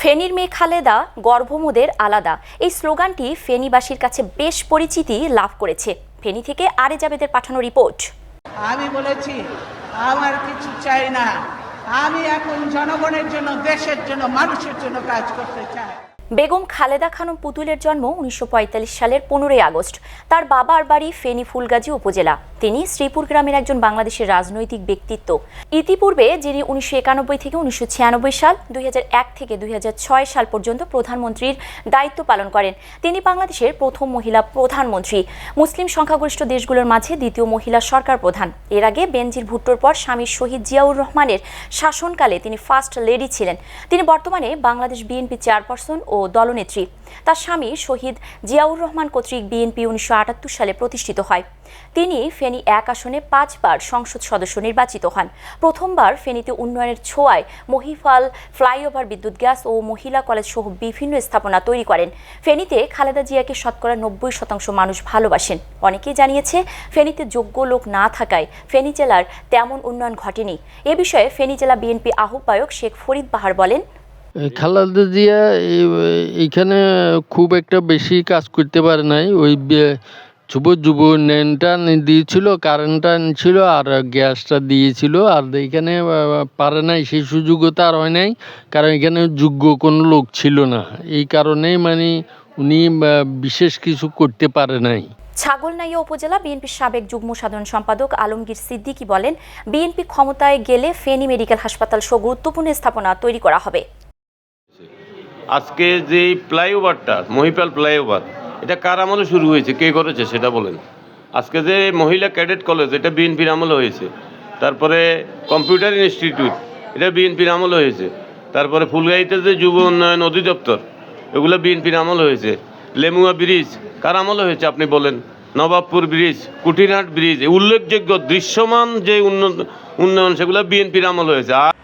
ফেনীর মেয়ে খালেদা গর্ভমুদের আলাদা। এই স্লোগানটি ফেনীবাসীর কাছে বেশ পরিচিতি লাভ করেছে। ফেনী থেকে আরে জাবেদের পাঠানো রিপোর্ট। আমি বলেছি, আমার কিছু চাই না। আমি এখন জনগণের জন্য, দেশের জন্য, মানুষের জন্য কাজ করতে চাই। বেগম খালেদা খানম পুতুলের জন্ম উনিশশো পঁয়তাল্লিশ সালের পনেরোই আগস্ট। তার বাবার বাড়ি ফেনী ফুলগাজী উপজেলা। তিনি শ্রীপুর গ্রামের একজন বাংলাদেশের রাজনৈতিক ব্যক্তিত্ব। ইতিপূর্বে যিনি উনিশশো একানব্বই থেকে উনিশশো ছিয়ানব্বই সাল, দুই থেকে দুই হাজার ছয় সাল পর্যন্ত প্রধানমন্ত্রীর দায়িত্ব পালন করেন। তিনি বাংলাদেশের প্রথম মহিলা প্রধানমন্ত্রী। মুসলিম সংখ্যাগরিষ্ঠ দেশগুলোর মাঝে দ্বিতীয় মহিলা সরকার প্রধান। এর আগে বেনজির ভুট্টোর পর স্বামী শহীদ জিয়াউর রহমানের শাসনকালে তিনি ফার্স্ট লেডি ছিলেন। তিনি বর্তমানে বাংলাদেশ বিএনপি চেয়ারপারসন ও দলনেত্রী। তার স্বামী শহীদ জিয়াউর রহমান কর্তৃক বিএনপি উনিশশো আটাত্তর সালে প্রতিষ্ঠিত হয়। তিনি ফেনী এক আসনে পাঁচবার সংসদ সদস্য নির্বাচিত হন। প্রথমবার ফেনীতে উন্নয়নের ছোঁয়ায় মহিফাল, ফ্লাইওভার বিদ্যুৎ গ্যাস ও মহিলা কলেজ সহ বিভিন্ন স্থাপনা তৈরি করেন। ফেনীতে খালেদা জিয়াকে শতকরা নব্বই শতাংশ মানুষ ভালোবাসেন। অনেকেই জানিয়েছে, ফেনীতে যোগ্য লোক না থাকায় ফেনী জেলার তেমন উন্নয়ন ঘটেনি। এ বিষয়ে ফেনী জেলা বিএনপি আহ্বায়ক শেখ ফরিদ বাহার বলেন খালেদা জিয়া এই- এইখানে খুব একটা বেশি কাজ করতে পারে নাই। ওই বে- যুব উন্নয়নটা দিয়েছিল, কারেন্টটা ছিল আর গ্যাসটা দিয়েছিল, আর এইখানে পারে নাই, সেই সুযোগও তার হয় নাই, কারণ এখানে যোগ্য কোনো লোক ছিল না। এই কারণেই মানে উনি বিশেষ কিছু করতে পারে নাই। ছাগলনাইয়া উপজেলা বিএনপির সাবেক যুগ্ম সাধারণ সম্পাদক আলমগীর সিদ্দিকী বলেন, বিএনপি ক্ষমতায় গেলে ফেনী মেডিকেল হাসপাতাল সহ গুরুত্বপূর্ণ স্থাপনা তৈরি করা হবে। আজকে যে ফ্লাইওভারটা, মহিপাল ফ্লাইওভার, এটা কার আমলে শুরু হয়েছে? কে করেছে সেটা বলেন। আজকে যে মহিলা ক্যাডেট কলেজ, এটা বিএনপির আমলে হয়েছে। তারপরে কম্পিউটার ইনস্টিটিউট, এটা বিএনপির আমলে হয়েছে। তারপরে ফুলগাড়িতে যে যুব উন্নয়ন অধিদপ্তর, এগুলো বিএনপির আমলে হয়েছে। লেমুয়া ব্রিজ, কার আমলে হয়েছে আপনি বলেন? নবাবপুর ব্রিজ, কুটিরহাট ব্রিজ উল্লেখযোগ্য দৃশ্যমান যে উন্নয়ন, সেগুলো বিএনপির আমল হয়েছে। আর